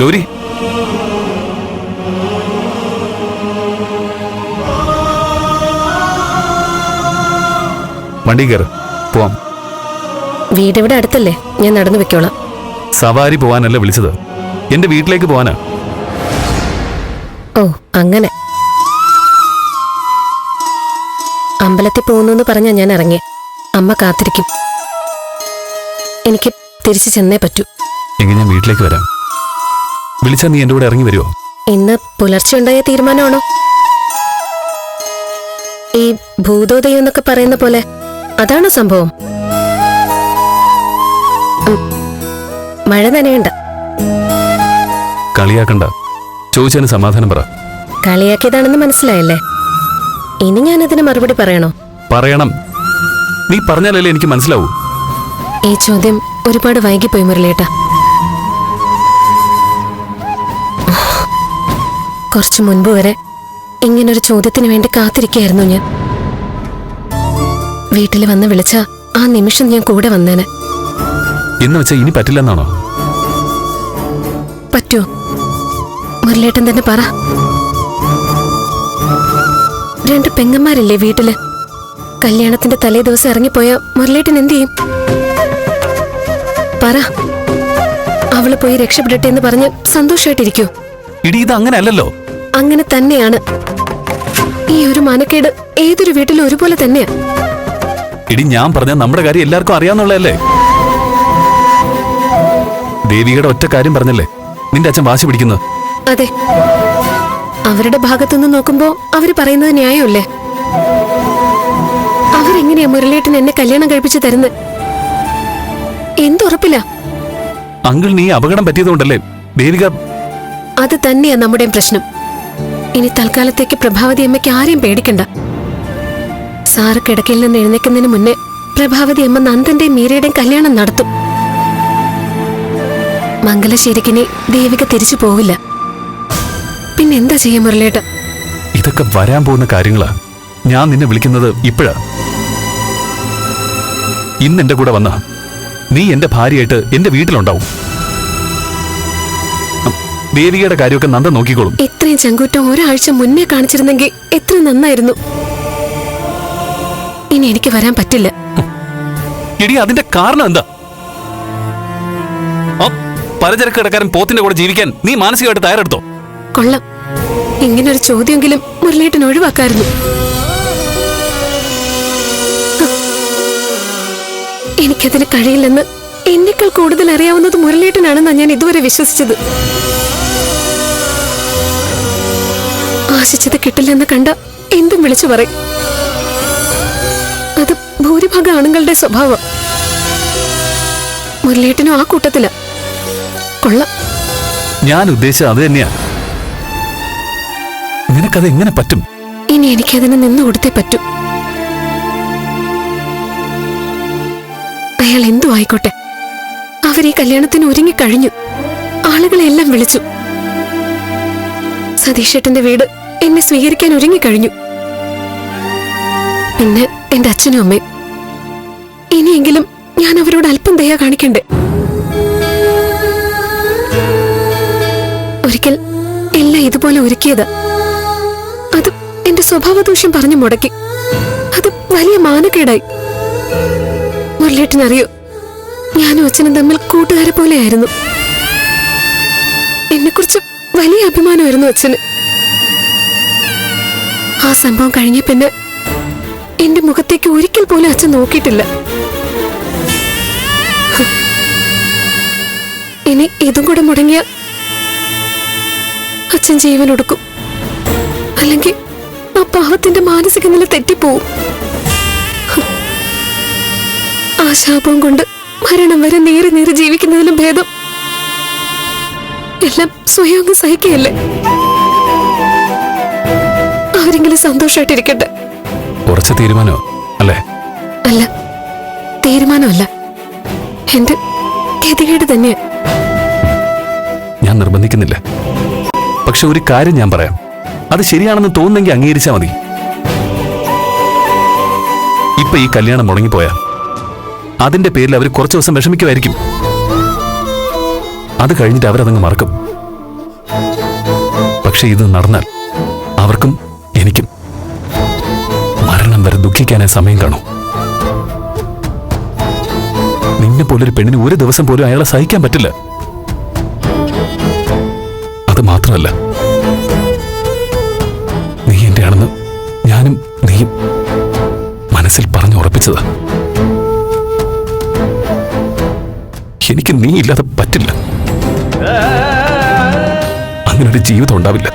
ഗൗരി. വണ്ടി കയറ്. പോവാം. വീട് ഇവിടെ അടുത്തല്ലേ? ഞാൻ നടന്നു വെക്കോളാം സവാരി പോവാനല്ല വിളിച്ചത്? എന്റെ വീട്ടിലേക്ക് പോവാനാ. ഓ അങ്ങനെ. അമ്പലത്തിൽ പോകുന്നു പറഞ്ഞാ ഞാൻ ഇറങ്ങി. അമ്മ കാത്തിരിക്കും. എനിക്ക് തിരിച്ചു ചെന്നേ പറ്റൂ. എങ്കിൽ ഞാൻ വീട്ടിലേക്ക് വരാം. വിളിച്ചാൽ നീ എന്റെ കൂടെ ഇറങ്ങി വരുമോ ഇന്ന് പുലർച്ചെ ഉണ്ടായ തീരുമാനമാണോ? ഈ ഭൂതോദയം എന്നൊക്കെ പറയുന്ന പോലെ അതാണോ സംഭവം. മഴ നനയണ്ട. കളിയാക്കണ്ട. ചോദിച്ചതിന് സമാധാനം പറ. കളിയാക്കിയതാണെന്ന് മനസ്സിലായല്ലേ? ഇനി ഞാൻ അതിന് മറുപടി പറയണോ? പറയണം. നീ പറഞ്ഞാലല്ലേ എനിക്ക് മനസ്സിലാവൂ. ഈ ചോദ്യം ഒരുപാട് വൈകിപ്പോയി മുരളിയേട്ടാ. കുറച്ചു മുൻപ് വരെ ഇങ്ങനൊരു ചോദ്യത്തിന് വേണ്ടി കാത്തിരിക്കുകയായിരുന്നു ഞാൻ. വീട്ടിൽ വന്ന് വിളിച്ച ആ നിമിഷം ഞാൻ കൂടെ വന്നേനെ. എന്ന് വെച്ചാൽ ഇനി പറ്റില്ലെന്നാണോ? പറ്റുമോ മുരളേട്ടൻ തന്നെ പറ. രണ്ട് പെങ്ങന്മാരില്ലേ വീട്ടിൽ? കല്യാണത്തിന്റെ തലേ ദിവസം ഇറങ്ങിപ്പോയ മുരളേട്ടൻ എന്ത് ചെയ്യും? പറ. അവൾ പോയി രക്ഷപ്പെടട്ടെ എന്ന് പറഞ്ഞ് സന്തോഷമായിട്ടിരിക്കൂ ഇടി ഇത് അങ്ങനെ അല്ലല്ലോ അങ്ങനെ തന്നെയാണ്. ഈ ഒരു മാനക്കേട് ഏതൊരു വീട്ടിലും ഒരുപോലെ തന്നെയാ. ഇടി ഞാൻ പറഞ്ഞ നമ്മുടെ കാര്യം എല്ലാവർക്കും അറിയാന്നുള്ളതല്ലേ? ദേവികയുടെ ഒറ്റ കാര്യം പറഞ്ഞല്ലേ? നിന്റെ അച്ഛൻ വാശി പിടിക്കുന്നു. അതെ. അവരുടെ ഭാഗത്തുനിന്ന് നോക്കുമ്പോ അവർ പറയുന്നത് ന്യായമല്ലേ അവരെങ്ങനെയാ മുരളിയേട്ടൻ എന്നെ കല്യാണം കഴിപ്പിച്ചു തരുന്നത്? എന്തുറപ്പില്ല അങ്കിൾ നീ അപകടം പറ്റിയതുകൊണ്ടല്ലേ? ദേവിക അത് തന്നെയാ നമ്മുടെയും പ്രശ്നം. ഇനി തൽക്കാലത്തേക്ക് പ്രഭാവതി അമ്മയ്ക്ക് ആരെയും പേടിക്കണ്ട. സാറ് കിടക്കയിൽ നിന്ന് എഴുന്നേക്കുന്നതിന് മുന്നേ പ്രഭാവതി അമ്മ നന്ദന്റെയും മീരയുടെയും കല്യാണം നടത്തും. മംഗലശ്ശേരിക്കിനി ദേവിക തിരിച്ചു പോവില്ല. പിന്നെന്താ എന്താ ചെയ്യാ മുരളേട്ട ഇതൊക്കെ വരാൻ പോകുന്ന കാര്യങ്ങളാ. ഞാൻ നിന്നെ വിളിക്കുന്നത് ഇപ്പോഴാ. ഇന്ന് എന്റെ കൂടെ വന്ന. നീ എന്റെ ഭാര്യയായിട്ട് എന്റെ വീട്ടിലുണ്ടാവും. ദേവികയുടെ കാര്യമൊക്കെ നന്ദ നോക്കിക്കോളും. ഇത്രയും ചങ്കൂറ്റം ഒരാഴ്ച മുന്നേ കാണിച്ചിരുന്നെങ്കിൽ എത്ര നന്നായിരുന്നു. ഇനി എനിക്ക് വരാൻ പറ്റില്ല. ഇടി അതിന്റെ കാരണം എന്താ? പലചരക്ക് കിടക്കാരൻ പോത്തിന്റെ കൂടെ ജീവിക്കാൻ നീ മാനസികമായിട്ട് തയ്യാറെടുത്തോ? കൊള്ളാം. ഇങ്ങനൊരു ചോദ്യമെങ്കിലും മുരളേട്ടൻ ഒഴിവാക്കായിരുന്നു. എനിക്കതിന് കഴിയില്ലെന്ന് എന്നെക്കാൾ കൂടുതൽ അറിയാവുന്നത് മുരളേട്ടനാണെന്നാണ് ഞാൻ ഇതുവരെ വിശ്വസിച്ചത്. ആശിച്ചത് കിട്ടില്ലെന്ന് കണ്ട എന്തും വിളിച്ചു പറയും. അത് ഭൂരിഭാഗം ആണുങ്ങളുടെ സ്വഭാവം. മുരളേട്ടനും ആ കൂട്ടത്തില. കൊള്ള. ഞാൻ ഉദ്ദേശിച്ചത് അത് തന്നെയാ. നിനക്കത് എങ്ങനെ പറ്റും? ഇനി എനിക്കതിന് നിന്ന് കൊടുത്തേ പറ്റൂ. അയാൾ എന്തു ആയിക്കോട്ടെ. അവർ ഈ കല്യാണത്തിന് ഒരുങ്ങിക്കഴിഞ്ഞു ആളുകളെല്ലാം വിളിച്ചു. സതീഷേട്ടന്റെ വീട് എന്നെ സ്വീകരിക്കാൻ ഒരുങ്ങിക്കഴിഞ്ഞു. പിന്നെ എന്റെ അച്ഛനും അമ്മയും. ഇനിയെങ്കിലും ഞാൻ അവരോട് അല്പം ദയ കാണിക്കണ്ടേ? ഒരിക്കൽ എല്ലാം ഇതുപോലെ ഒരുക്കിയത് അത് എന്റെ സ്വഭാവദൂഷ്യം പറഞ്ഞു മുടക്കി. അത് വലിയ മാനക്കേടായി. മുരളിയേട്ടനറിയോ ഞാനും അച്ഛനും തമ്മിൽ കൂട്ടുകാരെ പോലെയായിരുന്നു. എന്നെക്കുറിച്ച് വലിയ അഭിമാനമായിരുന്നു അച്ഛന്. ആ സംഭവം കഴിഞ്ഞ പിന്നെ എന്റെ മുഖത്തേക്ക് ഒരിക്കൽ പോലും അച്ഛൻ നോക്കിയിട്ടില്ല. ഇനി ഇതും കൂടെ മുടങ്ങിയ അച്ഛൻ ജീവൻ ഒടുക്കും അല്ലെങ്കിൽ ആ പാവത്തിന്റെ മാനസിക നില തെറ്റിപ്പോവും. ആ ശാപം കൊണ്ട് മരണം വരെ നേരെ നേരെ ജീവിക്കുന്നതിലും ഭേദം എല്ലാം സ്വയം സഹിക്കുകയല്ലേ സന്തോഷമായിട്ടിരിക്കട്ടെ ഉറച്ച തീരുമാനമോ അല്ലേ? അല്ല. തീരുമാനമല്ല. എന്റെ ഗതികേട് തന്നെയാ. ഞാൻ നിർബന്ധിക്കുന്നില്ല. പക്ഷെ ഒരു കാര്യം ഞാൻ പറയാം. അത് ശരിയാണെന്ന് തോന്നുന്നെങ്കിൽ അംഗീകരിച്ചാ മതി. ഇപ്പൊ ഈ കല്യാണം മുടങ്ങിപ്പോയാ. അതിന്റെ പേരിൽ അവർ കുറച്ച് ദിവസം വിഷമിക്കുമായിരിക്കും. അത് കഴിഞ്ഞിട്ട് അവരതങ്ങ് മറക്കും. പക്ഷെ ഇത് നടന്നാൽ അവർക്കും എനിക്കും വരെ ദുഃഖിക്കാനേ സമയം കാണൂ. നിന്നെ പോലൊരു പെണ്ണിന് ഒരു ദിവസം പോലും അയാളെ സഹിക്കാൻ പറ്റില്ല. അത് മാത്രമല്ല നീ എന്റെ ആണെന്ന് ഞാനും നീയും മനസ്സിൽ പറഞ്ഞു ഉറപ്പിച്ചതാ. എനിക്ക് നീ ഇല്ലാതെ പറ്റില്ല. അങ്ങനൊരു ജീവിതം ഉണ്ടാവില്ല.